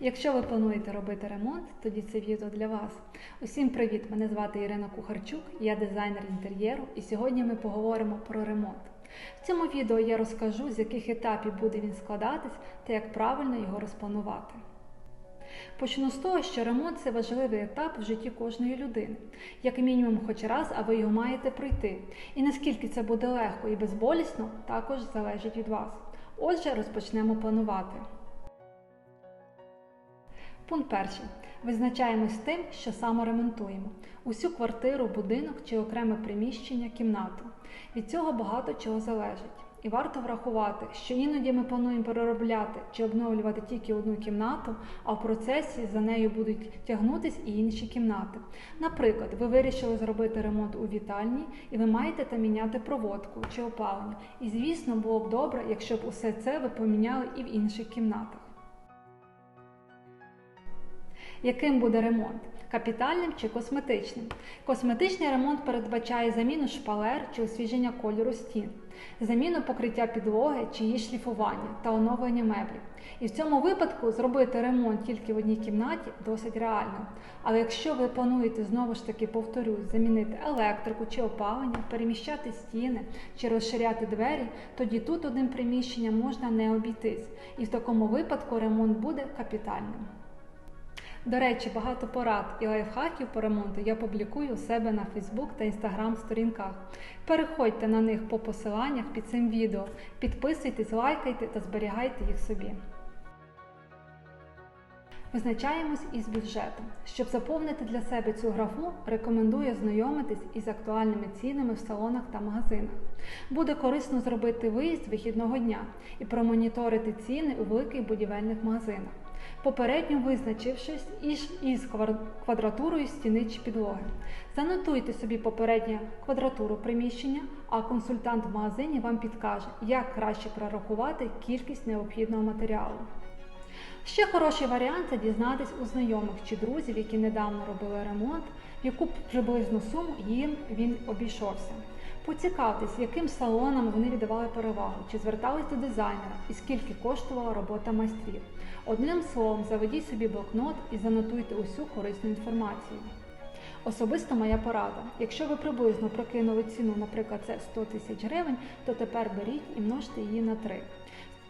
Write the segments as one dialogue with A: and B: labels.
A: Якщо ви плануєте робити ремонт, тоді це відео для вас. Усім привіт! Мене звати Ірина Кухарчук, я дизайнер інтер'єру, і сьогодні ми поговоримо про ремонт. В цьому відео я розкажу, з яких етапів буде він складатись та як правильно його розпланувати. Почну з того, що ремонт це важливий етап в житті кожної людини, як мінімум, хоч раз, а ви його маєте пройти. І наскільки це буде легко і безболісно, також залежить від вас. Отже, розпочнемо планувати. Пункт перший. Визначаємось тим, що саме ремонтуємо. Усю квартиру, будинок чи окреме приміщення, кімнату. Від цього багато чого залежить. І варто врахувати, що іноді ми плануємо переробляти чи обновлювати тільки одну кімнату, а в процесі за нею будуть тягнутись і інші кімнати. Наприклад, ви вирішили зробити ремонт у вітальні, і ви маєте там міняти проводку чи опалення. І звісно, було б добре, якщо б усе це ви поміняли і в інших кімнатах. Яким буде ремонт? Капітальним чи косметичним? Косметичний ремонт передбачає заміну шпалер чи освіження кольору стін, заміну покриття підлоги чи її шліфування та оновлення меблів. І в цьому випадку зробити ремонт тільки в одній кімнаті досить реально. Але якщо ви плануєте знову ж таки повторюсь, замінити електрику чи опалення, переміщати стіни чи розширяти двері, тоді тут одним приміщенням можна не обійтись. І в такому випадку ремонт буде капітальним. До речі, багато порад і лайфхаків по ремонту я публікую у себе на Facebook та Instagram сторінках. Переходьте на них по посиланнях під цим відео, підписуйтесь, лайкайте та зберігайте їх собі. Визначаємось із бюджетом. Щоб заповнити для себе цю графу, рекомендую знайомитись із актуальними цінами в салонах та магазинах. Буде корисно зробити виїзд вихідного дня і промоніторити ціни у великих будівельних магазинах, попередньо визначившись із, квадратурою стіни чи підлоги. Занотуйте собі попередню квадратуру приміщення, а консультант в магазині вам підкаже, як краще прорахувати кількість необхідного матеріалу. Ще хороший варіант це дізнатись у знайомих чи друзів, які недавно робили ремонт, яку приблизну суму їм він обійшовся. Поцікавтесь, яким салонам вони віддавали перевагу, чи звертались до дизайнера і скільки коштувала робота майстрів. Одним словом, заведіть собі блокнот і занотуйте усю корисну інформацію. Особисто моя порада. Якщо ви приблизно прокинули ціну, наприклад, це 100 тисяч гривень, то тепер беріть і множте її на 3.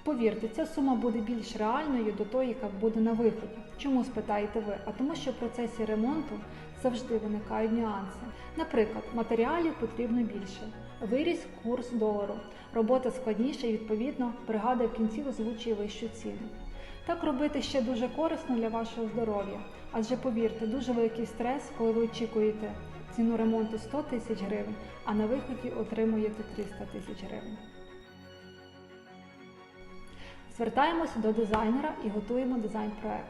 A: Повірте, ця сума буде більш реальною до того, яка буде на виході. Чому спитаєте ви? А тому, що в процесі ремонту завжди виникають нюанси. Наприклад, матеріалів потрібно більше, виріс курс долару, робота складніша і відповідно бригада в кінці озвучує вищу ціну. Так робити ще дуже корисно для вашого здоров'я, адже повірте, дуже великий стрес, коли ви очікуєте ціну ремонту 100 тисяч гривень, а на виході отримуєте 300 тисяч гривень. Звертаємося до дизайнера і готуємо дизайн-проект.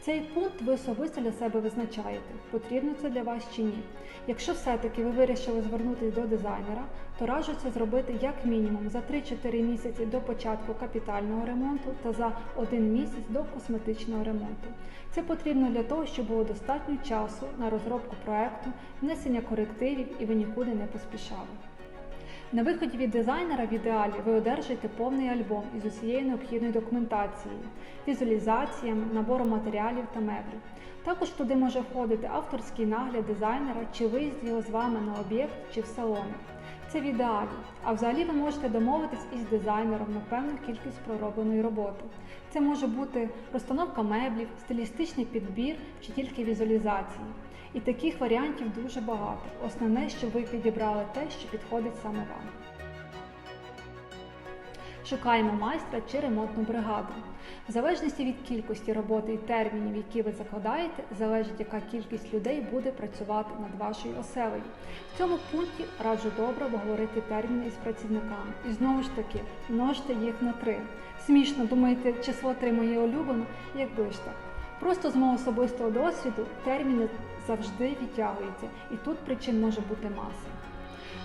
A: Цей пункт ви особисто для себе визначаєте, потрібно це для вас чи ні. Якщо все-таки ви вирішили звернутися до дизайнера, то раджу це зробити як мінімум за 3-4 місяці до початку капітального ремонту та за один місяць до косметичного ремонту. Це потрібно для того, щоб було достатньо часу на розробку проекту, внесення корективів і ви нікуди не поспішали. На виході від дизайнера в ідеалі ви одержите повний альбом із усією необхідною документацією, візуалізаціями, набором матеріалів та меблів. Також туди може входити авторський нагляд дизайнера чи виїзд його з вами на об'єкт чи в салони. Це в ідеалі. А взагалі ви можете домовитись із дизайнером на певну кількість проробленої роботи. Це може бути розстановка меблів, стилістичний підбір чи тільки візуалізації. І таких варіантів дуже багато. Основне, щоб ви підібрали те, що підходить саме вам. Шукаємо майстра чи ремонтну бригаду. В залежності від кількості роботи і термінів, які ви закладаєте, залежить, яка кількість людей буде працювати над вашою оселею. В цьому пункті раджу добре обговорити терміни із працівниками. І знову ж таки, множте їх на три. Смішно думаєте, число 3 моє улюблене, якби ж так. Просто з мого особистого досвіду терміни завжди відтягуються, і тут причин може бути маса.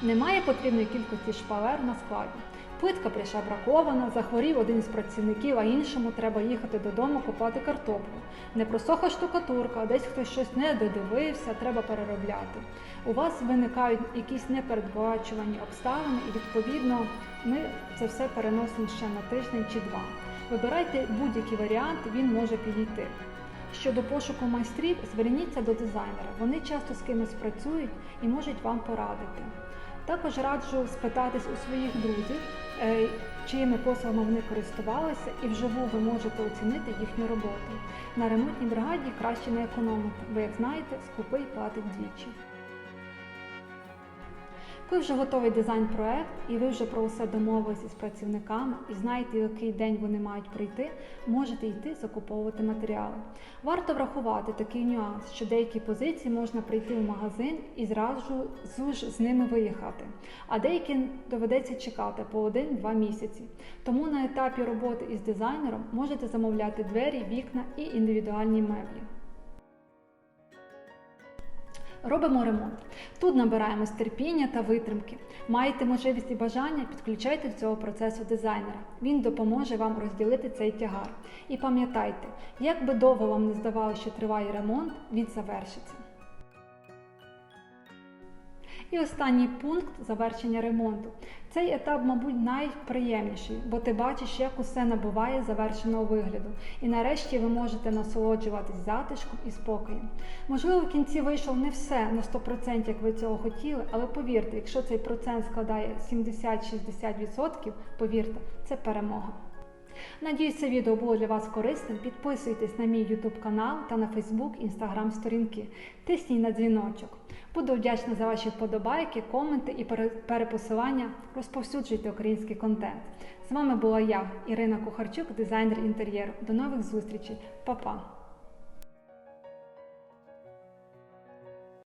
A: Немає потрібної кількості шпалер на складі. Плитка прийшла бракована, захворів один із працівників, а іншому треба їхати додому купати картоплю. Не просоха штукатурка, десь хтось щось не додивився, треба переробляти. У вас виникають якісь непередбачувані обставини, і відповідно ми це все переносимо ще на тиждень чи два. Вибирайте будь-який варіант, він може підійти. Щодо пошуку майстрів, зверніться до дизайнера. Вони часто з кимось працюють і можуть вам порадити. Також раджу спитатись у своїх друзів, е, чиїми послугами вони користувалися, і вживу ви можете оцінити їхню роботу. На ремонтній бригаді краще не економити, бо, як знаєте, скупий платить двічі. Коли вже готовий дизайн-проект, і ви вже про усе домовилися з працівниками і знаєте, який день вони мають прийти, можете йти закуповувати матеріали. Варто врахувати такий нюанс, що деякі позиції можна прийти в магазин і зразу ж з ними виїхати, а деякі доведеться чекати по один-два місяці. Тому на етапі роботи із дизайнером можете замовляти двері, вікна і індивідуальні меблі. Робимо ремонт. Тут набираємось терпіння та витримки. Маєте можливість і бажання, підключайте до цього процесу дизайнера. Він допоможе вам розділити цей тягар. І пам'ятайте, як би довго вам не здавалося, що триває ремонт, він завершиться. І останній пункт завершення ремонту. Цей етап, мабуть, найприємніший, бо ти бачиш, як усе набуває завершеного вигляду. І нарешті ви можете насолоджуватись затишком і спокоєм. Можливо, в кінці вийшов не все на 100%, як ви цього хотіли, але повірте, якщо цей процент складає 70-60%, повірте, це перемога. Надіюсь, це відео було для вас корисним. Підписуйтесь на мій YouTube канал та на Facebook, Instagram сторінки. Тисніть на дзвіночок. Буду вдячна за ваші вподобайки, коменти і перепосилання. Розповсюджуйте український контент. З вами була я, Ірина Кухарчук, дизайнер інтер'єру. До нових зустрічей, Па-па!